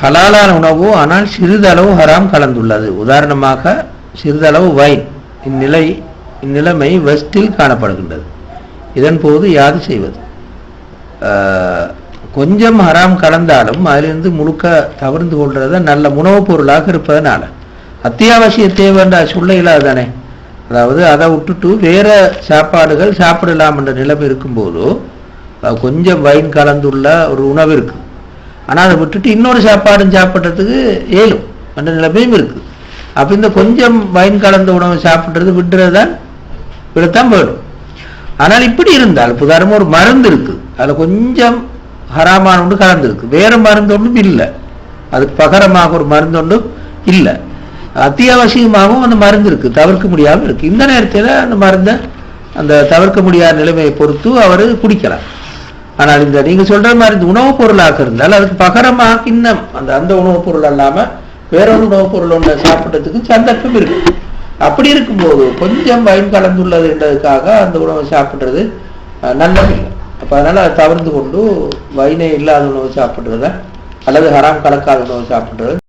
ஹலாலான உணவு ஆனால் சிறிதளவு ஹராம் கலந்துள்ளது. உதாரணமாக சிறிதளவு வைன் இந்நிலை இந்நிலைமை வெஸ்டில் காணப்படுகின்றது. இதன் போது யாது செய்வது? கொஞ்சம் ஹராம் கலந்தாலும் அதிலிருந்து முழுக்க தவிர்ந்து கொள்றது நல்ல உணவுப் பொருளாக இருப்பதனால. அத்தியாவசிய தேவைன்ற சொல்ல இல்லாதானே? அதாவது அதை விட்டுட்டு வேற சாப்பாடுகள் சாப்பிடலாம் என்ற நிலைமை இருக்கும்போது கொஞ்சம் வைன் கலந்துள்ள ஒரு உணவு இருக்குது ஆனால் அதை விட்டுட்டு இன்னொரு சாப்பாடும் சாப்பிட்றதுக்கு ஏழும் என்ற நிலைமையும் இருக்குது அப்போ இந்த கொஞ்சம் வயன் கலந்த உணவு சாப்பிட்றது விட்டுறது தான் விடத்தான் போயிடும் ஆனால் இப்படி இருந்தால் புதாரமும் ஒரு மருந்து இருக்குது அதில் கொஞ்சம் ஹராமான ஒன்று கலந்துருக்கு. வேறு மருந்து ஒன்றும் இல்லை. அதுக்கு பகரமாக ஒரு மருந்து ஒன்றும் இல்லை. அத்தியாவசியமாகவும் அந்த மருந்து இருக்குது தவிர்க்க முடியாமல் இருக்குது இந்த நேரத்தில் அந்த மருந்தை அந்த தவிர்க்க முடியாத நிலைமையை பொறுத்து அவர் குடிக்கலாம் ஆனால் இந்த நீங்க சொல்ற மாதிரி இந்த உணவுப் பொருளாக இருந்தால் அதுக்கு பகரமாக இன்னும் அந்த அந்த உணவுப் பொருள் அல்லாம வேறொரு உணவுப் பொருள் ஒன்று சாப்பிட்றதுக்கு சந்தர்ப்பம் இருக்கு. அப்படி இருக்கும்போது கொஞ்சம் வயன் கலந்துள்ளது என்றதுக்காக அந்த உணவை சாப்பிட்றது நல்லது அப்போ அப்ப அதனால அதை தவிர்த்து கொண்டு வயனே இல்லாத உணவு சாப்பிட்றத அல்லது ஹராம் கலக்காத உணவு சாப்பிட்றது